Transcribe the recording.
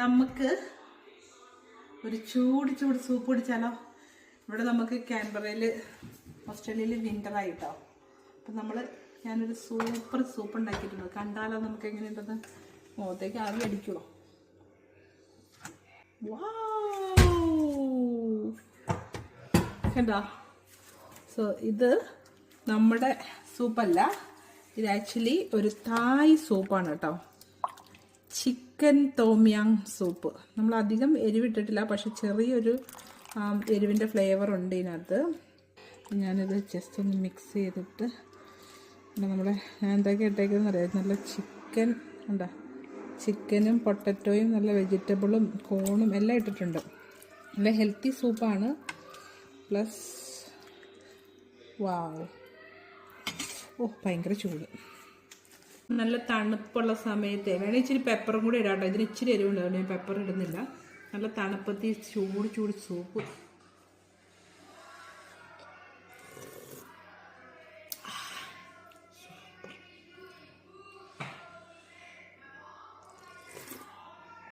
നമുക്ക് ഒരു ചൂട് ചൂട് സൂപ്പ് കുടിച്ചാലോ? ഇവിടെ നമുക്ക് ക്യാൻബറയിൽ ഓസ്ട്രേലിയയിൽ വിന്ററായിട്ടോ അപ്പം നമ്മൾ ഞാനൊരു സൂപ്പർ സൂപ്പ് ഉണ്ടാക്കിയിട്ടുണ്ട്. കണ്ടാലോ നമുക്ക് എങ്ങനെയുണ്ടെന്ന്? മുഖത്തേക്ക് ആവി അടിക്കുമോ കണ്ടോ? സോ ഇത് നമ്മുടെ സൂപ്പല്ല ഇത് ആക്ച്വലി ഒരു തായ് സൂപ്പാണ് കേട്ടോ. Chicken tom yum soup. നമ്മൾ അധികം എരിവിട്ടിട്ടില്ല പക്ഷെ ചെറിയൊരു എരിവിന്റെ ഫ്ലേവർ ഉണ്ട് ഇതിനകത്ത്. ഞാനിത് ജസ്റ്റ് ഒന്ന് മിക്സ് ചെയ്തിട്ട് നമ്മുടെ ഞാൻ എന്തൊക്കെ ഇട്ടേക്കുന്നതെന്ന് അറിയാം. നല്ല ചിക്കൻ ഉണ്ടോ ചിക്കനും പൊട്ടറ്റോയും നല്ല വെജിറ്റബിളും കോണും എല്ലാം ഇട്ടിട്ടുണ്ട്. നല്ല ഹെൽത്തി സൂപ്പാണ് പ്ലസ് വാവ് ഓ ഭയങ്കര ചൂട്. നല്ല തണുപ്പുള്ള സമയത്ത്. വേണേൽ ഇച്ചിരി പെപ്പറും കൂടി ഇടാട്ടോ. ഇതിന് ഇച്ചിരി എരിവുണ്ടാവും ഞാൻ പെപ്പർ ഇടുന്നില്ല. നല്ല തണുപ്പത്തി ചൂട് ചൂട് സൂപ്പ്.